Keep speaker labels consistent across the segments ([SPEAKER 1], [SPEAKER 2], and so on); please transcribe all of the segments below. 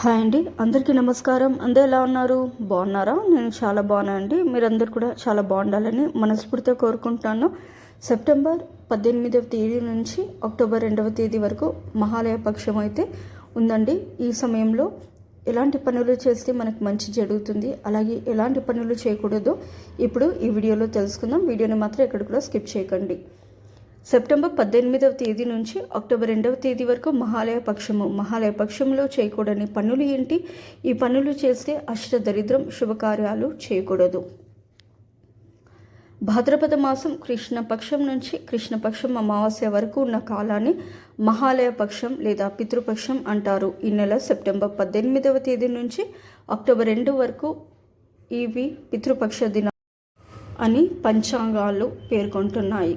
[SPEAKER 1] Hi అండి. అందరికీ నమస్కారం. అందరు ఎలా ఉన్నారు? బాగున్నారా? నేను చాలా బాగున్నా అండి. మీరందరు కూడా చాలా బాగుండాలని మనస్ఫూర్తిగా కోరుకుంటున్నాను. సెప్టెంబర్ పద్దెనిమిదవ తేదీ నుంచి అక్టోబర్ రెండవ తేదీ వరకు మహాలయ పక్షం అయితే ఉందండి. ఈ సమయంలో ఎలాంటి పనులు చేస్తే మనకు మంచి జరుగుతుంది? అలాగే ఎలాంటి పనులు చేయకూడదో? ఇప్పుడు ఈ వీడియోలో తెలుసుకుందాం. వీడియోని మాత్రం ఎక్కడ కూడా స్కిప్ చేయకండి. సెప్టెంబర్ పద్దెనిమిదవ తేదీ నుంచి అక్టోబర్ రెండవ తేదీ వరకు మహాలయ పక్షము. మహాలయ పక్షంలో చేయకూడని పనులు ఏంటి? ఈ పనులు చేస్తే అష్ట దరిద్రం శుభకార్యాలు చేయకూడదు. భాద్రపద మాసం కృష్ణపక్షం నుంచి కృష్ణపక్షం అమావాస్య వరకు ఉన్న కాలాన్ని మహాలయ పక్షం లేదా పితృపక్షం అంటారు. ఈ నెల సెప్టెంబర్ పద్దెనిమిదవ తేదీ నుంచి అక్టోబర్ రెండు వరకు ఇవి పితృపక్ష దిన అని పంచాంగాలు పేర్కొంటున్నాయి.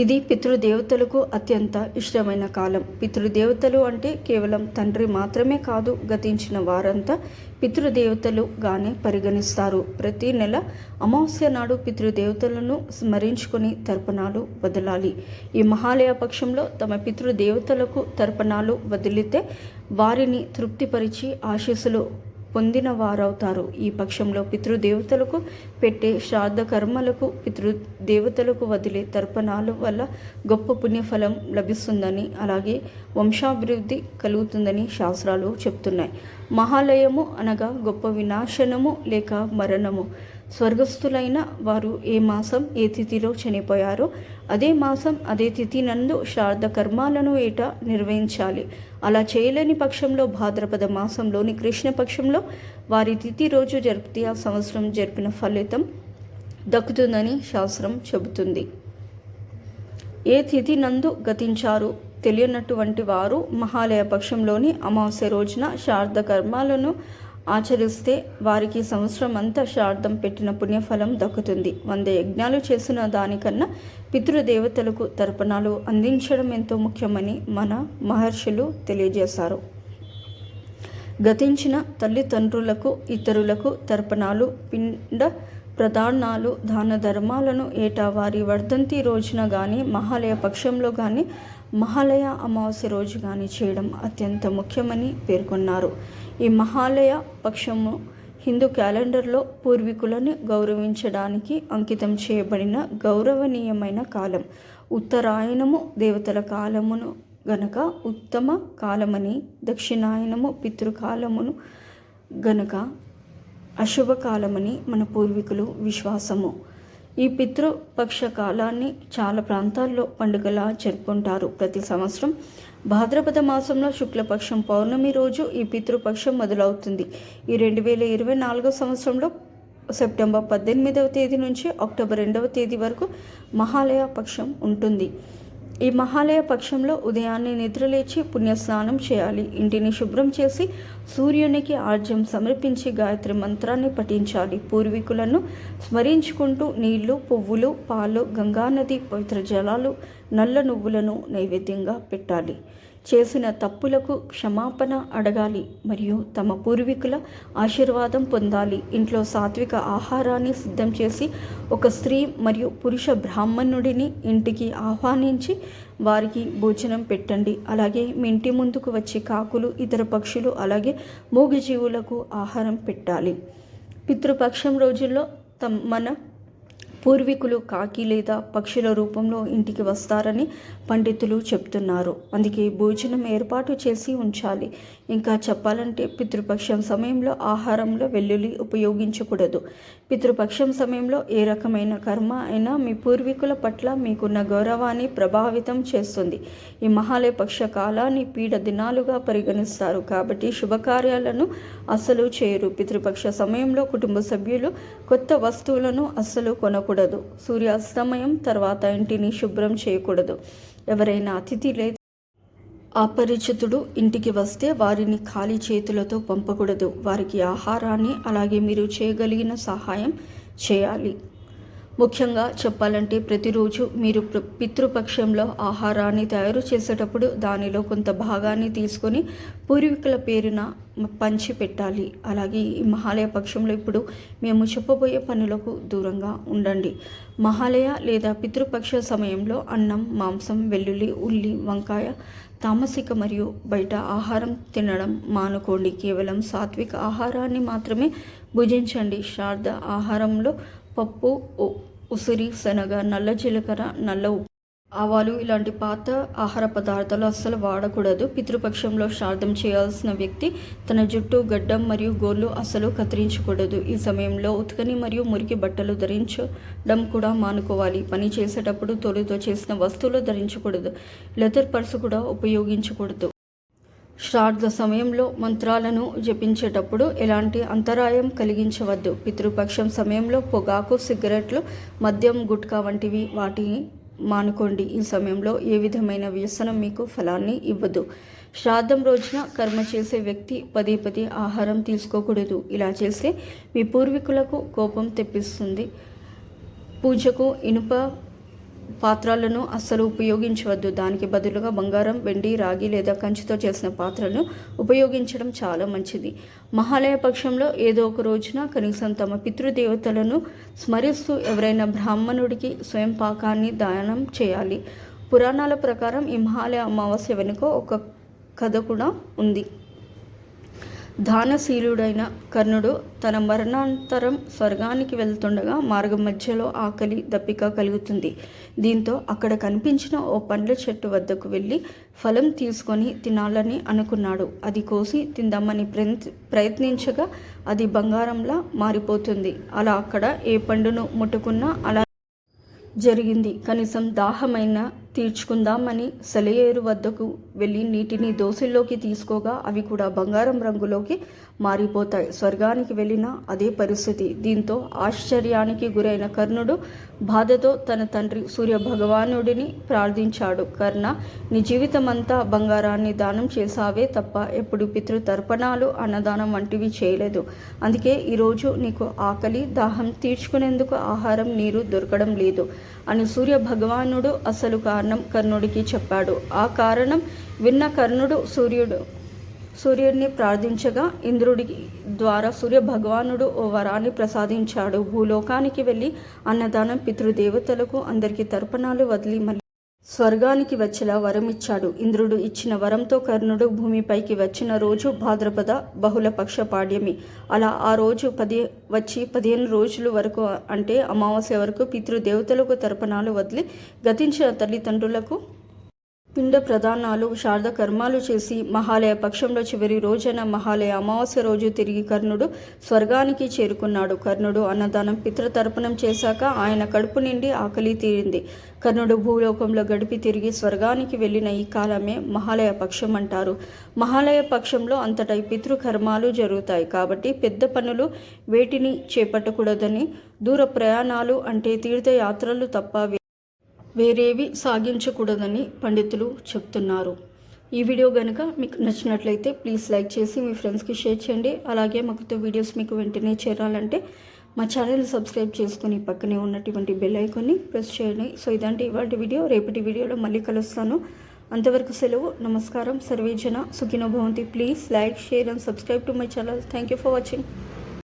[SPEAKER 1] ఇది పితృదేవతలకు అత్యంత ఇష్టమైన కాలం. పితృదేవతలు అంటే కేవలం తండ్రి మాత్రమే కాదు గతించిన వారంతా పితృదేవతలుగానే పరిగణిస్తారు. ప్రతి నెల అమావాస్య నాడు పితృదేవతలను స్మరించుకొని తర్పణాలు వదలాలి. ఈ మహాలయ పక్షంలో తమ పితృదేవతలకు తర్పణాలు వదిలితే వారిని తృప్తిపరిచి ఆశీస్సులు పొందిన వారవుతారు ఈ పక్షంలో పితృదేవతలకు పెట్టే శ్రాద్ధ కర్మలకు పితృదేవతలకు వదిలే తర్పణాల వల్ల గొప్ప పుణ్యఫలం లభిస్తుందని అలాగే వంశాభివృద్ధి కలుగుతుందని శాస్త్రాలు చెప్తున్నాయి. మహాలయము అనగా గొప్ప వినాశనము లేక మరణము. స్వర్గస్థులైన వారు ఏ మాసం ఏ తిథిలో చనిపోయారో అదే మాసం అదే తిథి నందు శ్రార్థ కర్మాలను ఏటా నిర్వహించాలి. అలా చేయలేని పక్షంలో భాద్రపద మాసంలోని కృష్ణపక్షంలో వారి తిథి రోజు జరిపితే ఆ సంవత్సరం జరిపిన ఫలితం దక్కుతుందని శాస్త్రం చెబుతుంది. ఏ తిథి నందు గతించారు తెలియనటువంటి వారు మహాలయ పక్షంలోని అమావాస్య రోజున శారద కర్మాలను ఆచరిస్తే వారికి సంవత్సరం అంతా శ్రార్థం పెట్టిన పుణ్యఫలం దక్కుతుంది. వంద యజ్ఞాలు చేసిన దానికన్నా పితృదేవతలకు తర్పణాలు అందించడం ఎంతో ముఖ్యమని మన మహర్షులు తెలియజేశారు. గతించిన తల్లిదండ్రులకు ఇతరులకు తర్పణాలు పిండ ప్రధానాలు దాన ధర్మాలను ఏటా వారి వర్ధంతి రోజున కానీ మహాలయ పక్షంలో కానీ మహాలయ అమావాస్య రోజు కానీ చేయడం అత్యంత ముఖ్యమని పేర్కొన్నారు. ఈ మహాలయ పక్షము హిందూ క్యాలెండర్లో పూర్వీకులను గౌరవించడానికి అంకితం చేయబడిన గౌరవనీయమైన కాలం. ఉత్తరాయణము దేవతల కాలమును గనక ఉత్తమ కాలమని దక్షిణాయనము పితృకాలమును గనక అశుభకాలమని మన పూర్వీకులు విశ్వాసము. ఈ పితృపక్ష కాలాన్ని చాలా ప్రాంతాల్లో పండుగలా జరుపుకుంటారు. ప్రతి సంవత్సరం భాద్రపద మాసంలో శుక్లపక్షం పౌర్ణమి రోజు ఈ పితృపక్షం మొదలవుతుంది. ఈ రెండు వేల ఇరవై నాలుగో సంవత్సరంలో సెప్టెంబర్ పద్దెనిమిదవ తేదీ నుంచి అక్టోబర్ రెండవ తేదీ వరకు మహాలయ పక్షం ఉంటుంది. ఈ మహాలయ పక్షంలో ఉదయాన్నే నిద్రలేచి పుణ్యస్నానం చేయాలి. ఇంటిని శుభ్రం చేసి సూర్యునికి ఆర్జ్యం సమర్పించి గాయత్రి మంత్రాన్ని పఠించాలి. పూర్వీకులను స్మరించుకుంటూ నీళ్ళు పువ్వులు పాలు గంగానది పవిత్ర జలాలు నల్ల నువ్వులను నైవేద్యంగా పెట్టాలి. చేసిన తప్పులకు క్షమాపణ అడగాలి మరియు తమ పూర్వీకుల ఆశీర్వాదం పొందాలి. ఇంట్లో సాత్విక ఆహారాన్ని సిద్ధం చేసి ఒక స్త్రీ మరియు పురుష బ్రాహ్మణుడిని ఇంటికి ఆహ్వానించి వారికి భోజనం పెట్టండి. అలాగే మీ ఇంటి ముందుకు వచ్చే కాకులు ఇతర పక్షులు అలాగే మూగజీవులకు ఆహారం పెట్టాలి. పితృపక్షం రోజుల్లో తమ మన పూర్వీకులు కాకి లేదా పక్షుల రూపంలో ఇంటికి వస్తారని పండితులు చెప్తున్నారు. అందుకే భోజనం ఏర్పాటు చేసి ఉంచాలి. ఇంకా చెప్పాలంటే పితృపక్షం సమయంలో ఆహారంలో వెల్లుల్లి ఉపయోగించకూడదు. పితృపక్షం సమయంలో ఏ రకమైన కర్మ అయినా మీ పూర్వీకుల పట్ల మీకున్న గౌరవాన్ని ప్రభావితం చేస్తుంది. ఈ మహాలయ పక్ష కాలాన్ని పీడ దినాలుగా పరిగణిస్తారు. కాబట్టి శుభకార్యాలను అస్సలు చేయరు. పితృపక్ష సమయంలో కుటుంబ సభ్యులు కొత్త వస్తువులను అస్సలు కొనకూడదు. సూర్యాస్తమయం తర్వాత ఇంటిని శుభ్రం చేయకూడదు. ఎవరైనా అతిథి లేదా అపరిచితుడు ఇంటికి వస్తే వారిని ఖాళీ చేతులతో పంపకూడదు. వారికి ఆహారాన్ని అలాగే మీరు చేయగలిగిన సహాయం చేయాలి. ముఖ్యంగా చెప్పాలంటే ప్రతిరోజు మీరు పితృపక్షంలో ఆహారాన్ని తయారు చేసేటప్పుడు దానిలో కొంత భాగాన్ని తీసుకొని పూర్వీకుల పేరున పంచి పెట్టాలి అలాగే ఈ మహాలయ పక్షంలో ఇప్పుడు మేము చెప్పబోయే పనులకు దూరంగా ఉండండి. మహాలయ లేదా పితృపక్ష సమయంలో అన్నం మాంసం వెల్లుల్లి ఉల్లి వంకాయ తామసిక మరియు బయట ఆహారం తినడం మానుకోండి. కేవలం సాత్విక ఆహారాన్ని మాత్రమే భుజించండి. శ్రాద్ధ ఆహారంలో పప్పు ఉసిరి శనగ నల్ల జీలకర్ర నల్ల ఉప్పు ఆవాలు ఇలాంటి పాత ఆహార పదార్థాలు అస్సలు వాడకూడదు. పితృపక్షంలో శ్రాద్ధం చేయాల్సిన వ్యక్తి తన జుట్టు గడ్డం మరియు గోళ్ళు అస్సలు కత్తిరించకూడదు. ఈ సమయంలో ఉతకని మరియు మురికి బట్టలు ధరించడం కూడా మానుకోవాలి. పని చేసేటప్పుడు తోలుతో చేసిన వస్తువులు ధరించకూడదు. లెదర్ పర్సు కూడా ఉపయోగించకూడదు. శ్రాద్ధ సమయంలో మంత్రాలను జపించేటప్పుడు ఎలాంటి అంతరాయం కలిగించవద్దు. పితృపక్షం సమయంలో పొగాకు సిగరెట్లు మద్యం గుట్కా వంటివి వాటిని మానుకోండి. ఈ సమయంలో ఏ విధమైన వ్యసనం మీకు ఫలాన్ని ఇవ్వదు. శ్రాద్ధం రోజున కర్మ చేసే వ్యక్తి పదే పదే ఆహారం తీసుకోకూడదు. ఇలా చేస్తే మీ పూర్వీకులకు కోపం తెప్పిస్తుంది. పూజకు ఇనుప పాత్రలను అస్సలు ఉపయోగించవద్దు. దానికి బదులుగా బంగారం వెండి రాగి లేదా కంచితో చేసిన పాత్రలను ఉపయోగించడం చాలా మంచిది. మహాలయ పక్షంలో ఏదో ఒక రోజున కనీసం తమ పితృదేవతలను స్మరిస్తూ ఎవరైనా బ్రాహ్మణుడికి స్వయం పాకాన్ని దానం చేయాలి. పురాణాల ప్రకారం ఈ మహాలయ అమావాస్య వెనుక ఒక కథ కూడా ఉంది. దానశీలుడైన కర్ణుడు తన మరణాంతరం స్వర్గానికి వెళ్తుండగా మార్గం మధ్యలో ఆకలి దప్పిక కలుగుతుంది. దీంతో అక్కడ కనిపించిన ఓ పండ్ల చెట్టు వద్దకు వెళ్ళి ఫలం తీసుకొని తినాలని అనుకున్నాడు. అది కోసి తిందామని ప్రయత్నించగా అది బంగారంలా మారిపోతుంది. అలా అక్కడ ఏ పండును ముట్టుకున్నా అలా జరిగింది. కనీసం దాహమైన తీర్చుకుందామని సెలయేరు వద్దకు వెళ్ళి నీటిని దోశల్లోకి తీసుకోగా అవి కూడా బంగారం రంగులోకి మారిపోతాయి. స్వర్గానికి వెళ్ళిన అదే పరిస్థితి. దీంతో ఆశ్చర్యానికి గురైన కర్ణుడు బాధతో తన తండ్రి సూర్య భగవానుడిని ప్రార్థించాడు. కర్ణ నీ జీవితమంతా బంగారాన్ని దానం చేసావే తప్ప ఎప్పుడు పితృతర్పణాలు అన్నదానం వంటివి చేయలేదు. అందుకే ఈరోజు నీకు ఆకలి దాహం తీర్చుకునేందుకు ఆహారం నీరు దొరకడం లేదు అని సూర్య భగవానుడు అసలు కారణం కర్ణుడికి చెప్పాడు. ఆ కారణం విన్న కర్ణుడు సూర్యుడు. సూర్యుడిని ప్రార్థించగా ఇంద్రుడి ద్వారా సూర్య భగవానుడు ఓ వరాన్ని ప్రసాదించాడు. భూలోకానికి వెళ్ళి అన్నదానం పితృదేవతలకు అందరికీ తర్పణాలు వదిలి మళ్ళీ స్వర్గానికి వచ్చేలా వరం ఇచ్చాడు ఇంద్రుడు ఇచ్చిన వరంతో కర్ణుడు భూమిపైకి వచ్చిన రోజు భాద్రపద బహుళ పక్ష పాడ్యమి అలా ఆ రోజు పది వచ్చి పదిహేను రోజుల వరకు అంటే అమావాస్య వరకు పితృదేవతలకు తర్పణాలు వదిలి గతించిన తల్లిదండ్రులకు పిండ ప్రదానాలు శారద కర్మాలు చేసి మహాలయ పక్షంలో చివరి రోజైన మహాలయ అమావాస్య రోజు తిరిగి కర్ణుడు స్వర్గానికి చేరుకున్నాడు. కర్ణుడు అన్నదానం పితృతర్పణం చేశాక ఆయన కడుపు నిండి ఆకలి తీరింది. కర్ణుడు భూలోకంలో గడిపి తిరిగి స్వర్గానికి వెళ్ళిన ఈ కాలమే మహాలయ పక్షం అంటారు. మహాలయ పక్షంలో అంతటా పితృకర్మాలు జరుగుతాయి. కాబట్టి పెద్ద పనులు వేటిని చేపట్టకూడదని దూర ప్రయాణాలు అంటే తీర్థయాత్రలు తప్ప వేరేవి సాగించకూడదని పండితులు చెప్తున్నారు. ఈ వీడియో కనుక మీకు నచ్చినట్లయితే ప్లీజ్ లైక్ చేసి మీ ఫ్రెండ్స్కి షేర్ చేయండి. అలాగే మాకుతో వీడియోస్ మీకు వెంటనే చేరాలంటే మా ఛానల్ సబ్స్క్రైబ్ చేసుకుని పక్కనే ఉన్నటువంటి బెల్ ఐకాన్ని ప్రెస్ చేయండి. సో ఇదంటే ఇవాటి వీడియో. రేపటి వీడియోలో మళ్ళీ కలుస్తాను. అంతవరకు సెలవు. నమస్కారం. సర్వేజన సుఖినో భవంతి. Please like share and subscribe to my channel. Thank you for watching.